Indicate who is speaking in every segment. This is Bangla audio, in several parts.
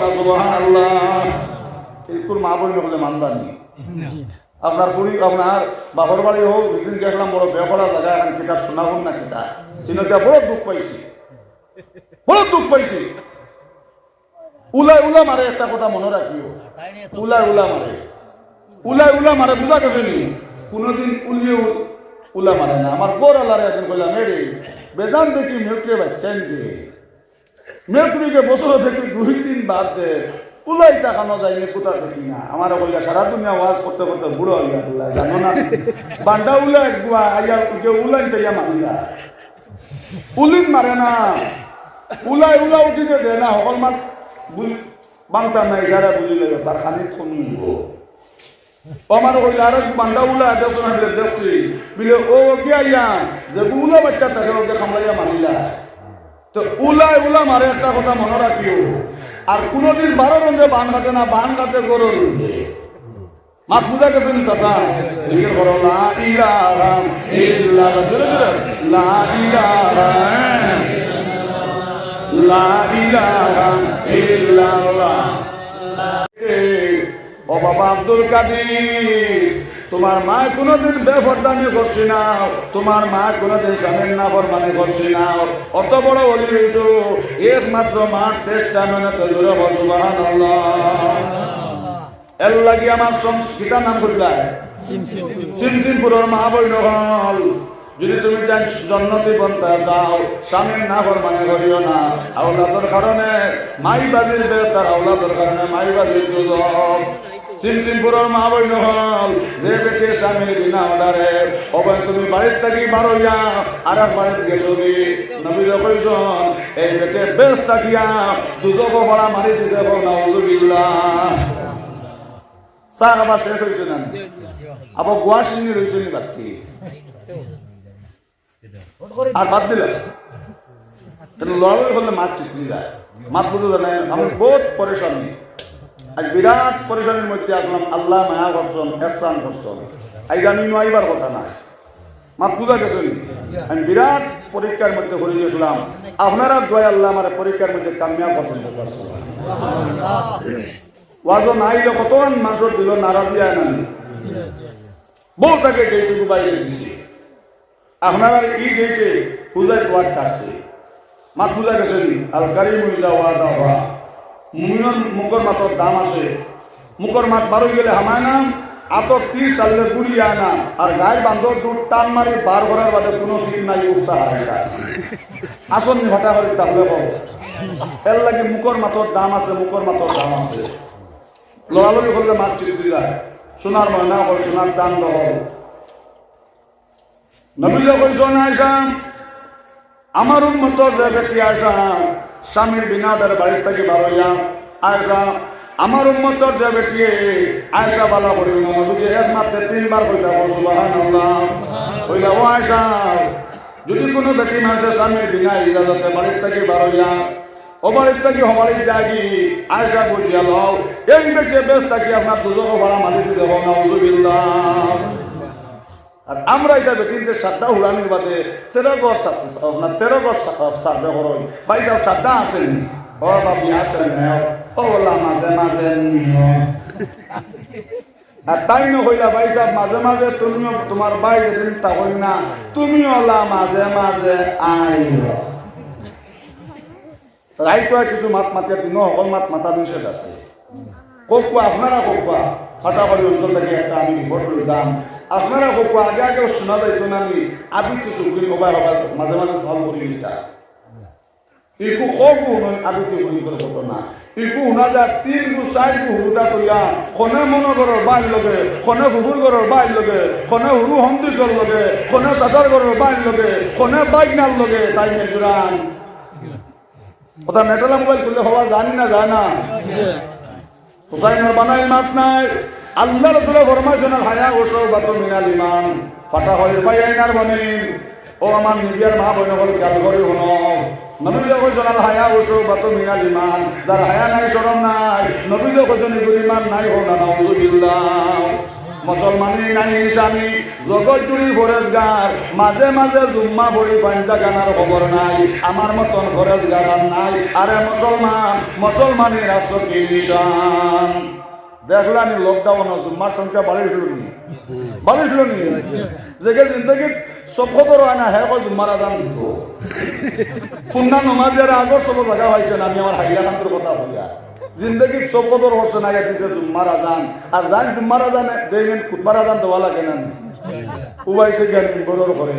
Speaker 1: না সুবহান আল্লাহ এরকম মা বই হলে মানবানি আপনার পুরী আপনার বাবার বাড়ি হোক দুদিন গেছিলাম বড় বেপরা জায়গা এখন কিতা শোনাবন না কিতা চিনটা বড় দুঃখ পাইছি। বড় দুঃখ পাইছি। উলাই উলা মারে একটা কথা মনে রাখিও উলাই উলা মারে। উলাই উলা মারে বুঝা গেছে নি? কোনোদিন উলিয়ে উলা মারে না। আমার বড় আল্লাহরে একদিন কইলাম এরে বেদান দেখি মেউটে বাচ্চান দে। মেকুরিকে বছর থেকে দুই, তিন বাদ দে উলাই দেখানো যায়নি কোথা দেখি না। আমার বললা সারা দুনিয়া ওয়াজ করতে করতে বুড়ো হইয়া উল্লাই জানো না বান্ডা উলাই গুয়া আইয়া উঠে উলাই তাইয়া মারিলা উলিন মারে না। উলাই উলা উঠিতে দে না সকল মান বুঝ বাংতা নাই যারা বুঝিলে তার খানি থমিব আমার কইলা আর বান্ডা উলা দেখছ। বিলে ও কি আইয়া যে উলা বাচ্চা থাকে ওকে খামলাইয়া মারিলা তো উলাই উলা মারে একটা কথা মনে রাখিও। আর কোনোদিন বারো রঙে বান কাটে না, বান কাটে গরু রঙে মাত বুঝা গেছেন করো, লা লা ও বাবা আব্দুল কাদির। তোমার মা কোনোদিন বেফরদানি করছি না। তোমার মা কোনোদিন স্বামীর না ফরমানি করছি না। অত বড় অলি হইছো। একমাত্র মা চেষ্টা মানে তো বল, সুবহানাল্লাহ। এর লাগি আমার সংস্কৃতা নাম কইলা? সিমসিমপুরের মা বইন হল। যদি তুমি চাই জন্নতি বনতে যাও স্বামীর না ফরমানি করিও না। আওলাদর কারণে মাই বাজির বেতার আওলাদর কারণে মাই বাজির দুজন সিমসিমপুরের মা বইন হল। যে বেটে স্বামীর বিনা অর্ডারে। অবয় তুমি বাড়ির থাকি বারোইয়া আর এক বাড়িতে গেছো কি নবী কইছন, এই বেটে বেশ থাকিয়া দুজক ভাড়া মারি দিতে হোক নাউজুবিল্লাহ চাহ আবার শেষ হয়েছে না? আবার গোয়া সিংহে রয়েছে নি বাকি আর বাদ দিল? লড়াই হলে মাছ চিত্রি যায়। মাছ জানে আমি বহুত পরেশানি আজ বিরাট পরেশানির মধ্যে আসলাম, আল্লাহ মায়া করছেন একসান করছেন। আজ আমি নয়বার কথা না মাত বুঝা গেছেন আমি বিরাট পরীক্ষার মধ্যে করে গেছিলাম। আপনারা দয় আল্লাহ আমার পরীক্ষার মধ্যে কামিয়াব পছন্দ করছেন। ওয়াজও নাইলে কতক্ষণ মানুষের দিল, নারাজি আয় না বউ তাকে গেইটুকু বাইরে দিছে। আপনারা ই গেইটে পূজায় তোয়ার কাটছে মাত বুঝা গেছে নি? আল কারি মুইজা ওয়া মুমিনের মুখর মাতর দাম আছে। মুখর মাত বারো গেলে হামায় না আতর তীর চাললে আয় না আর গায়ে বান্ধব দুধ টান মারি বার করার বাদে কোনো সিট নাই উৎসাহ না আসন হঠা করে তাহলে কব এর লাগে মুখর মাতর দাম আছে মুখর মাতর দাম আছে। লড়ালড়ি করলে মাছ চিঠি যায় সোনার ময়না হল সোনার চান হল নবীলা কইসন আইসাম আমার উন্মত ব্যক্তি আইসাম স্বামীর বিনা তার বাড়ির থেকে বারোইয়া আয়সা, আমার উন্মত যে ব্যক্তি, আয়সা বালা করি নবীকে একমাত্র তিনবার কইতা সুবাহান ও যদি কোনো ব্যক্তি মানুষের স্বামীর বিনা ইজাজতে বাড়ির থেকে বারোইয়া অবাড়ির থেকে হবাড়ির জাগি আয়সা বুঝিয়া লও, এই ব্যক্তি বেশ থাকি আপনার দুজো ভাড়া মালিক দিতে হবে না আর আমরা এটা বেটিনতে সাতটা উড়ানির বাদে তেরো গড় আপনার তেরো গড় সার্ভে করই ভাই সাহেব সাতটা আসেন ও, বাবি আসেন ও বললাম মাঝে মাঝে। আর তাই না ভাই, সাহেব মাঝে মাঝে তুমিও, তোমার বাইরে দিন তা হই না তুমি ওলা মাঝে মাঝে আইও রাইতো কিছু মাত মাতিয়া দিন সকল মাত মাতা নিষেধ আছে কোকুয়া আপনারা কোকুয়া ফাটাফাটি অঞ্চল থেকে একটা আমি রিপোর্ট লইলাম আপনারা কোকুয়া আগে আগে শোনা যাইতো না আমি। আবি কিছু করি হবার হবার মাঝে মাঝে ফল করি নিতা ইকু কবু নয় আবি কি করি হতো না ইকু শুনা যায় তিন গু চার গু হুরুটা কইয়া খনে মনগৰৰ বাইর লগে খনে ফুফুর গৰৰ বাইর লগে খনে হুরু হন্দিকর লগে খনে চাচার গৰৰ বাইর লগে খনে বাইকনার লগে তাই মেজুরান ওটা নেটালা মোবাইল খুললে হওয়া জানি না যায় না হুসাইনের বানাই মাত নাই। আল্লাহ রসুলের ফরমাইছেন হায়া ওসব বাত মিনাল ইমান, ফাটা ভাই আইনার বনি ও আমার নিজের মা বোন হল খেয়াল করে শুন নবীজ কৈছেন আল হায়া ওসব বাত মিনাল ইমান, যার হায়া নাই সরম নাই। নবীজ কৈছেন ইগুর ইমান নাই হোক না নাউজুবিল্লাহ মুসলমানি নাই নিশানি জগৎ জুড়ি ফরেজগার। মাঝে মাঝে জুম্মা বড়ি পাঞ্জা গানার খবর নাই। আমার মতন ফরেজগার নাই। আরে মুসলমান মুসলমানের কি নিশান দেখলানি লকডাউন জুম্মার সংখ্যা বাড়িয়েছিল নি। বাড়িয়েছিল নি। যেকে জিন্দগি সব খবর হয় না হ্যাঁ কয়, জুম্মার আদান দিত। খুন্না নমাজের আগর সব জায়গা হয়েছে আমি আমার হাইয়া খান্তর কথা হইয়া জিন্দগি সব খবর হচ্ছে না দিছে জুম্মার আদান আর জান জুম্মার আদান দেখবেন কুতবার আদান দেওয়া লাগে না উবাইছে জ্ঞান বড়র করে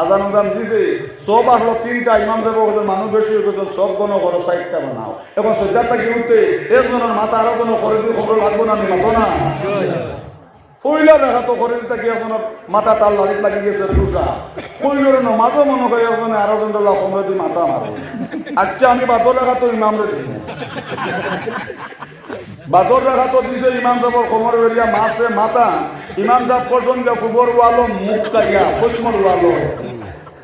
Speaker 1: আজান আজান দিছে, সব আসলো তিনটা, ইমাম সাহেব ওদের মানুষ বেশি হয়ে গেছে, সব কোনো করো সাইডটা বানাও। এখন সজ্জার থাকি উঠতে একজনের মাথা আরও কোনো করে দিয়ে খবর লাগবো না, আমি মাতো না। কইলা দেখা তো করে থাকি, এখন মাথা তার লালিত লাগি গেছে দুসা কইলের না মাঝে মনে হয়, এখন আরও জন কমরে দিয়ে মাথা মারো। আচ্ছা আমি বাদর রাখা তো ইমাম রে বাদর রাখা তো দিছে, ইমাম সাহেবর কোমর বেরিয়া, মারছে মাথা। ইমাম সাহেব করছেন যে ফুবর ওয়ালো মুখ কাইয়া পশ্চিমর ওয়ালো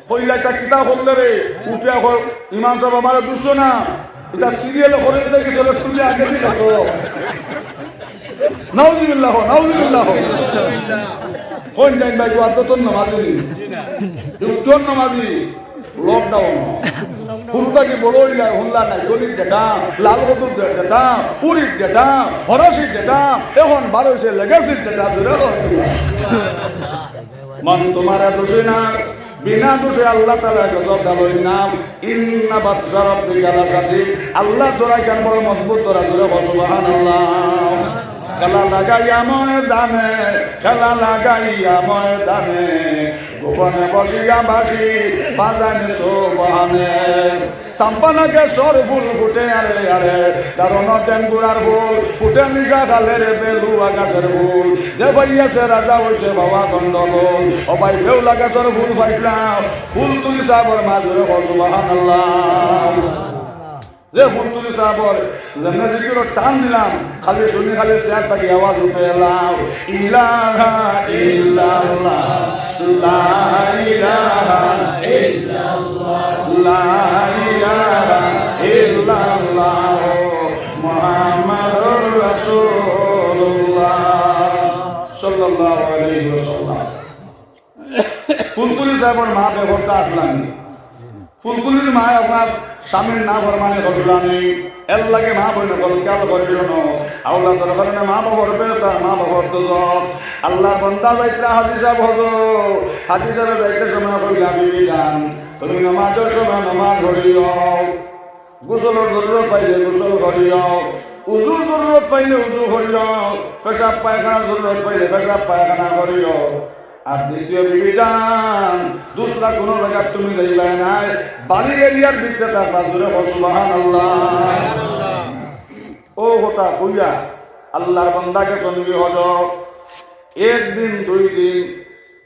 Speaker 1: কইলা একটা কিতা করলে রে? উঠে এখন ইমাম সাহেব আমার দুষ্ট না। এটা সিরিয়ালে করে দিতে গেছিল তুমি আগে দিকে তো নাউজুবিল্লাহ নাউজুবিল্লাহ। কোন টাইম ভাই আদ তোর নামাজি? তোর নামাজি? লকডাউন হুরুতা কি বড় হইলা হুল্লা নাই গলির ডেটা লাল কতুর ডেটা পুরীর ডেটা হরসির ডেটা এখন বারো হয়েছে লেগেসির ডেটা দূরে মান তোমার দোষে না, বিনা দোষে আল্লাহ তালা গজব ডালই নাম ইন্না বাচ্চা রব্বি গালা কাটি আল্লাহ তোরা কেন বড় মজবুত, তোরা দূরে বসবাহান আল্লাহ খেলা লাগাইয়া ময়দানে, খেলা লাগাইয়া ময়দানে, গোপনে বসিয়া বাসি বাজানে সোবানে সাম্পানাকে সর ফুল ফুটে আরে আরে কারণ টেঙ্গুরার ফুল ফুটে নিশা খালে রে বেলুয়া গাছের ফুল। যে ভাইয়াছে রাজা হইছে বাবা গন্ডগোল। ও ভাই বেউলা গাছের ফুল পাইলাম, ফুল তুই সাবর মাঝে বসবাহান আল্লাহ যে ফুল তুলি সাহাবর যেমন টান দিলাম, খালি শুনি খালি চেয়ার থাকি, আওয়াজ উঠে এলাম ইলাহা ইল্লাল্লাহ, লা ইলাহা ইল্লাল্লাহ, লা ইলাহা ইল্লাল্লাহ, মুহাম্মাদুর রাসূলুল্লাহ সাল্লাল্লাহু আলাইহি ওয়াসাল্লাম। ফুলতুলি সাহেবর মা বেহরটা আসলাম। ফুলকুলির মা আপনার স্বামীর না ফরমানে করলামি এর লাগে মা বই নকল কেল করিল আল্লাহ তোর কারণে মা বাবার তার মা বাবার তো আল্লাহ বন্দা যাইতে হাদিসা ভগ হাদিসারে যাইতে সময় করিলা বিবি গান তুমি নমাজের সময় নমাজ ধরিও। গোসলের জরুরত পাইলে গোসল করিও উজুর জরুরত পাইলে উজু করিও পেশাব পায়খানা জরুরত পাইলে পেশাব পায়খানা করিও আর দ্বিতীয় বিবিধান, দুসরা কোন জায়গা তুমি যাইবে নাই। বাড়ির এরিয়ার ভিতরে তার জুড়ে সুবাহান আল্লাহ ও হতা কইয়া আল্লাহর বন্দাকে সঙ্গী হল। একদিন, দুই দিন,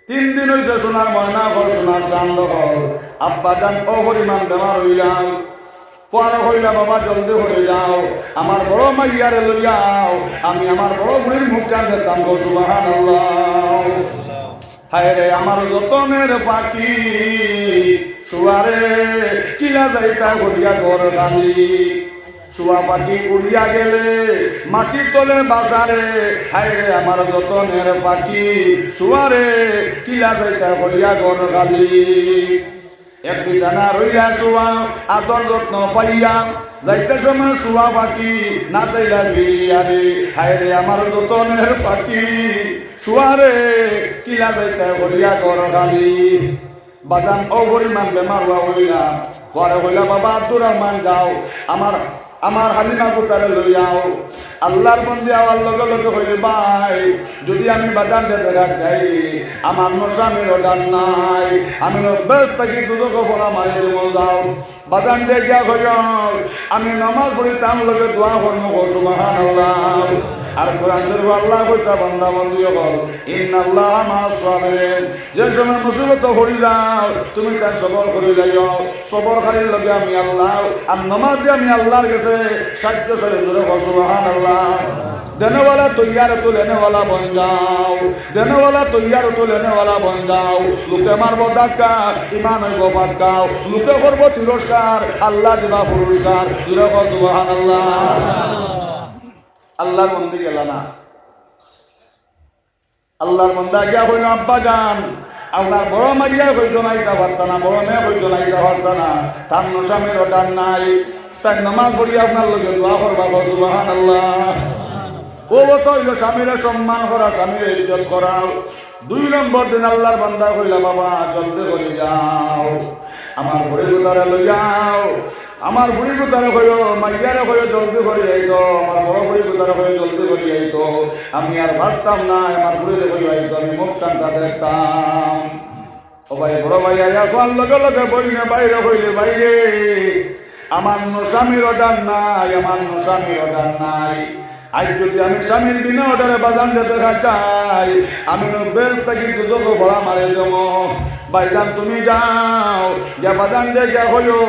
Speaker 1: তিন দিন হইছে সোনার ময়না ঘর সোনার চান্দ ঘর আব্বা যান অপরিমাণ বেমার হইলাম পরে হইলা, বাবা, জলদি হয়ে যাও। আমার বড় মাইয়ারে লইয়াও। আমি আমার বড় বুড়ির মুখ টান দেখতাম সুবাহান আল্লাহ হায় রে আমার যতনের পাখি শুয়ারে কিলা যাইতা গড়িয়া ঘর গালি শুয়া পাখি উড়িয়া গেলে মাটি তোলে বাজারে, হায় রে আমার যতনের পাখি শুয়ারে কিলা যাইতা গড়িয়া ঘর গালি এক বিছানা রইয়া শুয়া আদর যত্ন পাইয়া যাইতে সময় শুয়া পাখি, না চাইলা বিয়ারে হায় আমার যতনের পাখি। শুয়ারে কিলা যাইতে হরিয়া কর গালি বাজান অপরিমাণ বেমার হইলা পরে হইলা বাবা আব্দুর রহমান যাও, আমার আমার হালিমা কুতারে লইয়াও, আল্লাহর বন্দি আমার লগে লগে হইলে ভাই, যদি আমি বাজার দিতে যাই, আমার নসামির ডান নাই, আমি বেশ থাকি দুদক ফলা মায়ের মজাও। বাজান গিয়া হইল আমি নমাজ পড়ি তার লগে দোয়া করব সুবাহান আল্লাহ আর কোরআন শরীফ আল্লাহ কইতা, বান্দা বন্ধু কর ইন্নাল্লাহ মা সাবিরিন। যে সময় মুসিবত হরি যাও তুমি তা সবর করে যাও সবর করির লগে আমি আল্লাহ, আর নামাজ দি আমি আল্লাহর কাছে সাহায্য করে জোরে সুবহানাল্লাহ। দেনওয়ালা তৈয়ার তো লেনেওয়ালা বন যাও। দেনওয়ালা তৈয়ার তো লেনেওয়ালা বন যাও। লোকে মারব ধাক্কা ইমান হইব বাক্কাও লোকে করব তিরস্কার, আল্লাহ দিবা পুরস্কার। সুবহানাল্লাহ। আল্লাহর মন্দির গেল না। আল্লাহর মন্দা গিয়া হইল আব্বা গান আপনার বড় মাইয়া হইল নাইকা পারতা না, বড় মেয়ে হইল নাইকা পারতা না। তার নসামের অর্ডার নাই। তাই নামাজ পড়ি আপনার লোকে দোয়া করবা সুবাহান আল্লাহ ও তো হইল স্বামীরা সম্মান করা, স্বামীর ইজ্জত করা। দুই নম্বর দিন আল্লাহর বান্দা কইলা, বাবা, জলদি করে যাও। আমার ঘরে গোতারে লই যাও। আমার বুড়ি গোতারে কইও মাইয়ারে কইও জলদি করে যাইতো আমার বড় বুড়ি গোতারে কইও জলদি করে যাইতো আমি আর বাঁচতাম না, আমার বুড়িরে কইও আইতো, আমি মুখ টানটা দেখতাম। ও ভাই, বড় ভাই কোয়ার লগে লগে বই না বাইরে কইলে বাইরে। আমার স্বামীর অর্ডার নাই, আমার স্বামীর অর্ডার নাই। আজ যদি আমি স্বামীর বিনা অর্ডারে বাজান যেতে চাই আমি বেশ থাকি দুজক ভরা মারে দেব। বাইজান তুমি যাও। যা বাজান যা হইও।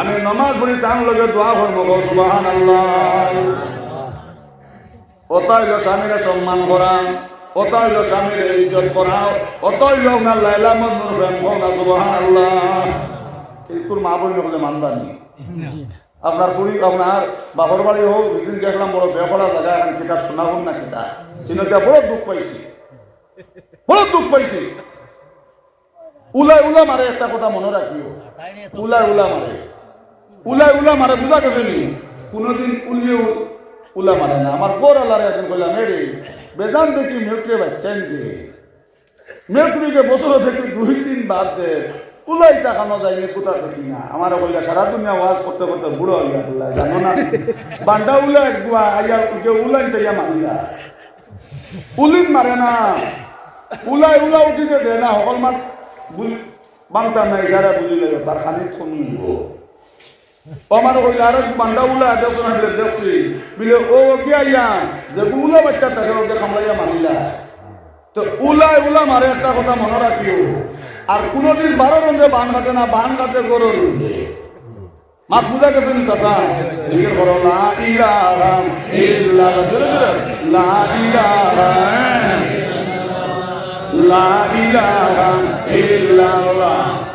Speaker 1: আমি নমাজ পড়ি তার লগে দোয়া করব সুবাহান আল্লাহ অতইল স্বামীরে সম্মান করা অতইল স্বামীরে ইজ্জত করা অতইল না লাইলা মজনুর প্রেম করা সুবাহান আল্লাহ এরকুর মা বই নকলে মানবানি আপনার পুরী আপনার বাপর বাড়ি হোক দুদিন গেছিলাম বড় বেপরা জায়গা এখন কিতাব শোনাবন না কিতা চিনটা বড় দুঃখ পাইছি। বড় দুঃখ পাইছি। উলাই, উলা মারে একটা কথা মনে রাখিও উলাই, উলা মারে উলাই, উলা মারে বুঝা গেছে নি? কোনোদিন উলিয়ে উলা মারে না। আমার বড় আল্লাহরে একদিন কইলাম এরে বেদান দেখি মেয়েকে বাচ্চান দে। মেয়েকে বছর থেকে দুই দিন বাদ দে। উলাই দেখানো যায়নি কোথা দেখি না? আমার কইলা, সারা দুনিয়া ওয়াজ করতে করতে বুড়ো হইয়া আল্লাহ, জানো না? বান্ডা উলা একগুয়া আইয়া যে উলাইন তাইয়া মারিলা উলিন মারে না। উলাই, উলা উঠিতে দে না সকল মাত বাংতা নাই, যারা বুঝিলে তার খানিক শুনি আমার কইলা আর বান্ডা উলা দেখুন হইলে দেখছি? বিলে, ও, কে আইয়া? যে উলা বাচ্চা তাকে ওকে খামলাইয়া মারিলা। তো উলাই উলা মারে, একটা কথা মনে রাখিও। আর কোনোদিন বারো রঙে বান কাটে না, বান কাটে গরু রঙে মাত বুঝা গেছেন চাচা? জিকির করো লা ইলাহা ইল্লাল্লাহ। লা ইলাহা La ilaha illallah